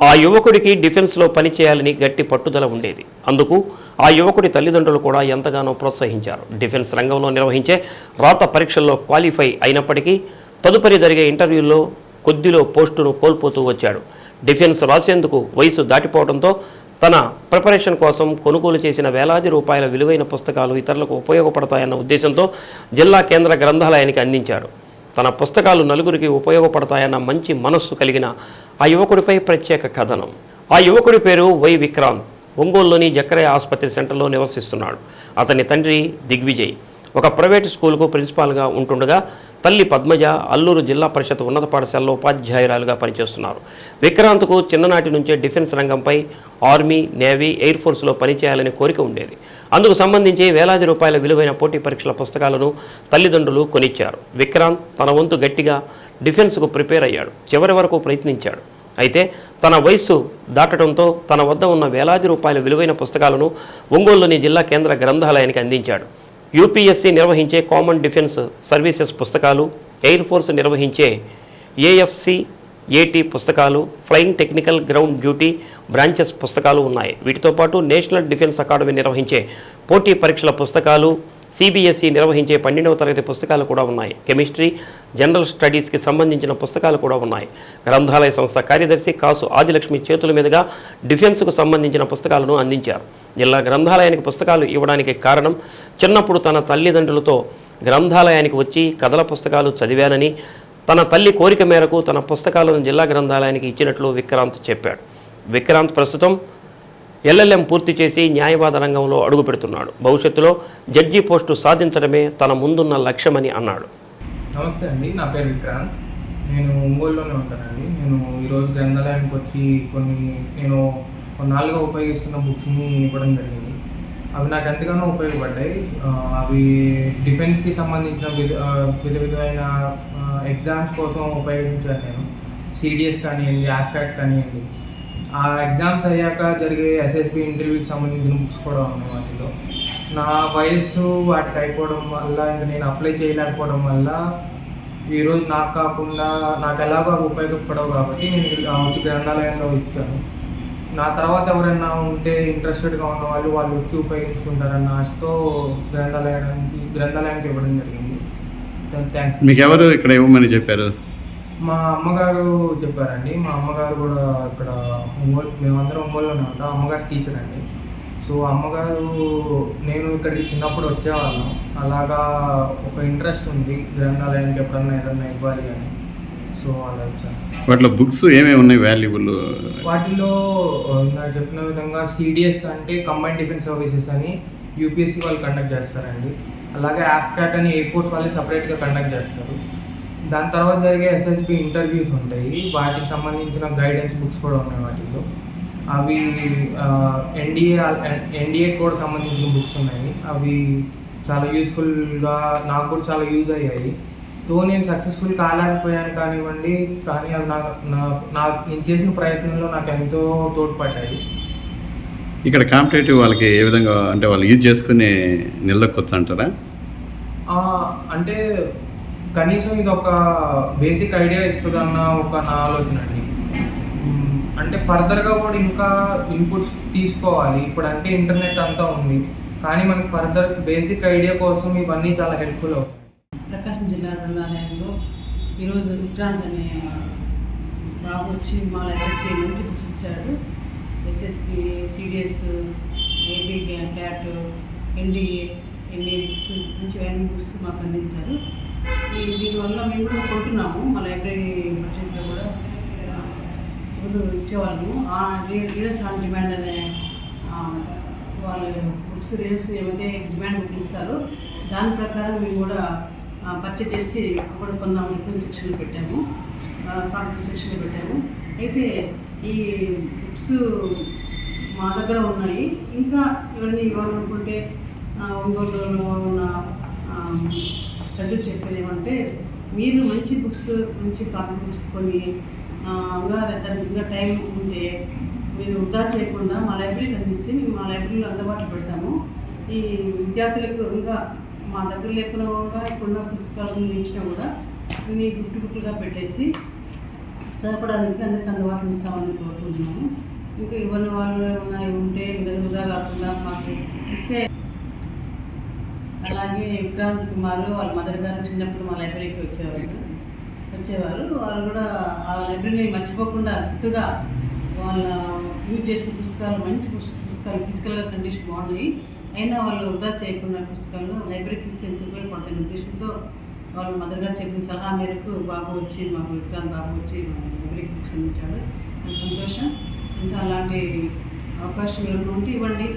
ఆ యువకుడికి డిఫెన్స్లో పనిచేయాలని గట్టి పట్టుదల ఉండేది. అందుకు ఆ యువకుడి తల్లిదండ్రులు కూడా ఎంతగానో ప్రోత్సహించారు. డిఫెన్స్ రంగంలో నిర్వహించే రాత పరీక్షల్లో క్వాలిఫై అయినప్పటికీ తదుపరి జరిగే ఇంటర్వ్యూల్లో కొద్దిలో పోస్టును కోల్పోతూ వచ్చాడు. డిఫెన్స్ రాసేందుకు వయసు దాటిపోవడంతో తన ప్రిపరేషన్ కోసం కొనుగోలు చేసిన వేలాది రూపాయల విలువైన పుస్తకాలు ఇతరులకు ఉపయోగపడతాయన్న ఉద్దేశంతో జిల్లా కేంద్ర గ్రంథాలయానికి అందించాడు. తన పుస్తకాలు నలుగురికి ఉపయోగపడతాయన్న మంచి మనస్సు కలిగిన ఆ యువకుడిపై ప్రత్యేక కథనం. ఆ యువకుడి పేరు వై విక్రాంత్. ఒంగోలులోని జక్కరే ఆసుపత్రి సెంటర్లో నివసిస్తున్నాడు. అతని తండ్రి దిగ్విజయ్. ఒక ప్రైవేటు స్కూల్కు ప్రిన్సిపాల్గా ఉంటుండగా తల్లి పద్మజ అల్లూరు జిల్లా పరిషత్ ఉన్నత పాఠశాలలో ఉపాధ్యాయురాలుగా పనిచేస్తున్నారు. విక్రాంత్కు చిన్ననాటి నుంచే డిఫెన్స్ రంగంపై ఆర్మీ నేవీ ఎయిర్ ఫోర్స్లో పనిచేయాలనే కోరిక ఉండేది. అందుకు సంబంధించి వేలాది రూపాయల విలువైన పోటీ పరీక్షల పుస్తకాలను తల్లిదండ్రులు కొనిచ్చారు. విక్రాంత్ తన వంతు గట్టిగా డిఫెన్స్కు ప్రిపేర్ అయ్యాడు. చివరి వరకు ప్రయత్నించాడు. అయితే తన వయస్సు దాటడంతో తన వద్ద ఉన్న వేలాది రూపాయల విలువైన పుస్తకాలను ఒంగోలులోని జిల్లా కేంద్ర గ్రంథాలయానికి అందించాడు. యూపీఎస్సీ నిర్వహించే కామన్ డిఫెన్స్ సర్వీసెస్ పుస్తకాలు ఎయిర్ ఫోర్స్ నిర్వహించే ఏఎఫ్సి ఏటీ పుస్తకాలు flying technical ground duty branches పుస్తకాలు ఉన్నాయి. వీటితో పాటు నేషనల్ డిఫెన్స్ అకాడమీ నిర్వహించే పోటీ పరీక్షల పుస్తకాలు సిబిఎస్ఈ నిర్వహించే పన్నెండవ తరగతి పుస్తకాలు కూడా ఉన్నాయి. కెమిస్ట్రీ జనరల్ స్టడీస్కి సంబంధించిన పుస్తకాలు కూడా ఉన్నాయి. గ్రంథాలయ సంస్థ కార్యదర్శి కాసు ఆదిలక్ష్మి చేతుల మీదుగా డిఫెన్స్కు సంబంధించిన పుస్తకాలను అందించారు. జిల్లా గ్రంథాలయానికి పుస్తకాలు ఇవ్వడానికి కారణం చిన్నప్పుడు తన తల్లిదండ్రులతో గ్రంథాలయానికి వచ్చి కథల పుస్తకాలు చదివానని తన తల్లి కోరిక మేరకు తన పుస్తకాలను జిల్లా గ్రంథాలయానికి ఇచ్చినట్లు విక్రాంత్ చెప్పాడు. విక్రాంత్ ప్రస్తుతం ఎల్ఎల్ఎం పూర్తి చేసి న్యాయవాద రంగంలో అడుగుపెడుతున్నాడు భవిష్యత్తులో జడ్జి పోస్టు సాధించడమే తన ముందున్న లక్ష్యమని అన్నాడు. నమస్తే అండి నా పేరు విక్రాంత్. నేను ఒంగోలులోనే ఉంటానండి. నేను ఈరోజు గ్రంథాలయానికి వచ్చి కొన్ని నేను కొన్నాళ్ళుగా ఉపయోగిస్తున్న బుక్స్ని ఇవ్వడం జరిగింది. అవి నాకు ఎంతగానో ఉపయోగపడ్డాయి. అవి డిఫెన్స్కి సంబంధించిన విధ విధ విధమైన ఎగ్జామ్స్ కోసం ఉపయోగించాను నేను. సిడిఎస్ కానివ్వండి యాఫ్కాట్ కానివ్వండి. ఆ ఎగ్జామ్స్ అయ్యాక జరిగే ఎస్ఎస్బి ఇంటర్వ్యూకి సంబంధించిన బుక్స్ కూడా ఉన్నాయి వాటిలో. నా వయస్సు వాటికి అయిపోవడం వల్ల ఇంకా నేను అప్లై చేయలేకపోవడం వల్ల ఈరోజు నాకు కాకుండా నాకు ఎలాగో ఉపయోగపడవు కాబట్టి నేను ఇలా వచ్చి గ్రంథాలయంలో ఇస్తాను నా తర్వాత ఎవరైనా ఉంటే ఇంట్రెస్టెడ్గా ఉన్న వాళ్ళు వాళ్ళు వచ్చి ఉపయోగించుకుంటారన్న ఆశతో గ్రంథాలయానికి గ్రంథాలయానికి ఇవ్వడం జరిగింది. థ్యాంక్స్ మీకు ఎవరు ఇక్కడ ఇవ్వమని చెప్పారు? మా అమ్మగారు చెప్పారండి. మా అమ్మగారు కూడా ఇక్కడ ఒంగోలు మేమందరం ఒంగోలులోనే ఉంటాం. అమ్మగారు టీచర్ అండి. సో అమ్మగారు నేను ఇక్కడికి చిన్నప్పుడు వచ్చేవాళ్ళం. అలాగా ఒక ఇంట్రెస్ట్ ఉంది. గ్రంథాలయానికి ఎప్పుడన్నా ఏదన్నా ఇవ్వాలి అని. సో అలా వచ్చాను. వాటిలో బుక్స్ ఏమేమి ఉన్నాయి వాల్యుబుల్ వాటిలో నాకు చెప్పిన విధంగా సిడిఎస్ అంటే కంబైన్ డిఫెన్స్ సర్వీసెస్ అని యూపీఎస్సీ వాళ్ళు కండక్ట్ చేస్తారండి. అలాగే ఆఫ్కాట్ అని ఎయిర్ ఫోర్స్ వాళ్ళు సపరేట్గా కండక్ట్ చేస్తారు. దాని తర్వాత జరిగే ఎస్ఎస్బి ఇంటర్వ్యూస్ ఉంటాయి. వాటికి సంబంధించిన గైడెన్స్ బుక్స్ కూడా ఉన్నాయి వాటిల్లో. అవి ఎన్డీఏ ఎన్డీఏ కూడా సంబంధించిన బుక్స్ ఉన్నాయి. అవి చాలా యూస్ఫుల్గా నాకు కూడా చాలా యూజ్ అయ్యాయి. తో నేను సక్సెస్ఫుల్ కాలేకపోయాను కానివ్వండి కానీ అవి నా నా- నా నేను చేసిన ప్రయత్నంలో నాకు ఎంతో తోడ్పడ్డాయి. ఇక్కడ కాంపిటేటివ్ వాళ్ళకి ఏ విధంగా అంటే వాళ్ళు యూజ్ చేసుకుని నిలదొక్కొచ్చు అంటారా? అంటే కనీసం ఇది ఒక బేసిక్ ఐడియా ఇస్తుందన్న ఒక నా ఆలోచన అండి. అంటే ఫర్దర్గా కూడా ఇంకా ఇన్పుట్స్ తీసుకోవాలి. ఇప్పుడు అంటే ఇంటర్నెట్ అంతా ఉంది. కానీ మనకి ఫర్దర్ బేసిక్ ఐడియా కోసం ఇవన్నీ చాలా హెల్ప్ఫుల్ అవుతాయి ప్రకాశం జిల్లా గ్రంథాలయంలో ఈరోజు విక్రాంత్ అనే బాబు వచ్చి మా లైబ్రరీకి మంచి బుక్స్ ఇచ్చాడు. SSP CDS AFCAT NDA ఎన్ని బుక్స్ మంచి అన్ని బుక్స్ మాకు అందించారు. దీనివల్ల మేము కూడా కొంటున్నాము. మా లైబ్రరీ బడ్జెట్లో కూడా ఇప్పుడు ఇచ్చేవాళ్ళము. రీడర్స్ ఆన్ డిమాండ్ అనే వాళ్ళు బుక్స్ రీడర్స్ ఏమైతే డిమాండ్ బుక్ ఇస్తారో దాని ప్రకారం మేము కూడా పర్చేజ్ చేసి అప్పుడు కొన్న డిఫెన్స్ సెక్షన్ పెట్టాము. కాంపిటేటివ్ సెక్షన్ పెట్టాము. అయితే ఈ బుక్స్ మా దగ్గర ఉన్నాయి. ఇంకా ఎవరిని ఇవ్వాలనుకుంటే ఒంగోలులో ఉన్న ప్రజలు చెప్పేది ఏమంటే మీరు మంచి బుక్స్ మంచి కాపీ బుక్స్ కొని ఇంకా ఇంకా టైం ఉంటే మీరు వృధా చేయకుండా మా లైబ్రరీకి అందిస్తే మేము మా లైబ్రరీలో అందుబాటులో పెడతాము. ఈ విద్యార్థులకు ఇంకా మా దగ్గర లేకుండా కూడా ఇప్పుడున్న పుస్తకాలు ఇచ్చినా కూడా మీ గుట్టు గుట్టుగా పెట్టేసి చదవడానికి అందరికీ అందుబాటులో ఇస్తామని కోరుకుంటున్నాము. ఇంకా ఇవన్నీ వాళ్ళు ఏమన్నా ఉంటే దగ్గర వృధా కాకుండా మాకు ఇస్తే అలాగే విక్రాంత్ కుమార్ వాళ్ళ మదర్ గారు చిన్నప్పుడు మా లైబ్రరీకి వచ్చేవారు. వచ్చేవారు. వాళ్ళు కూడా ఆ లైబ్రరీని మర్చిపోకుండా గుర్తుగా వాళ్ళ యూజ్ చేసిన పుస్తకాలు మంచి పుస్తకాలు ఫిజికల్గా కండిషన్ బాగున్నాయి. అయినా వాళ్ళు వృధా చేయకుండా పుస్తకాలు లైబ్రరీకి ఇస్తే ఎంత ఉపయోగపడతాయి ఉద్దేశంతో వాళ్ళ మదర్ గారు చెప్పిన సలహా మేరకు బాబు వచ్చి మాకు విక్రాంత్ బాబు వచ్చి మా లైబ్రరీకి బుక్స్ అందించాడు. సంతోషం. ఇంకా అలాంటి అవకాశం ఎవరైనా ఉంటే ఇవ్వండి.